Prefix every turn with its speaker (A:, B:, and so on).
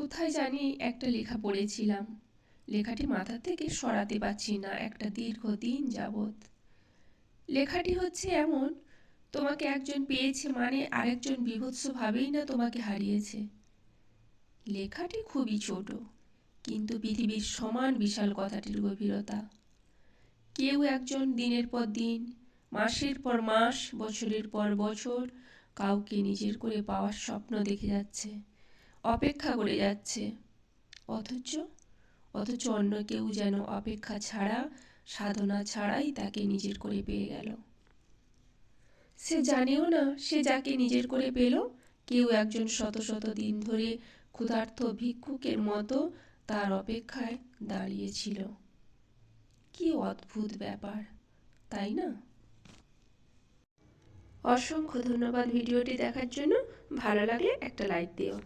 A: কোথায় জানি একটা লেখা পড়েছিলাম। লেখাটি মাথা থেকে সরাতে পারছি না একটা দীর্ঘদিন যাবৎ। লেখাটি হচ্ছে এমন, তোমাকে একজন পেয়েছে মানে আরেকজন বিভৎসভাবেই না তোমাকে হারিয়েছে। লেখাটি খুবই ছোট, কিন্তু পৃথিবীর সমান বিশাল কথাটির গভীরতা। কেউ একজন দিনের পর দিন, মাসের পর মাস, বছরের পর বছর, কাউকে নিজের করে পাওয়ার স্বপ্ন দেখে যাচ্ছে। অপেক্ষা করে যাচ্ছে। অথচ অথচ অন্য কেউ যেন অপেক্ষা ছাড়া, সাধনা ছাড়াই তাকে নিজের করে পেয়ে গেল। সে জানেও না সে যাকে নিজের করে পেল। কেউ একজন শত শত দিন ধরে ক্ষুধার্ত ভিক্ষুকের মতো তার অপেক্ষায় দাঁড়িয়েছিল কি অদ্ভুত ব্যাপার, তাই না? অসংখ্য ধন্যবাদ ভিডিওটি দেখার জন্য। ভালো লাগলে একটা লাইক দিও।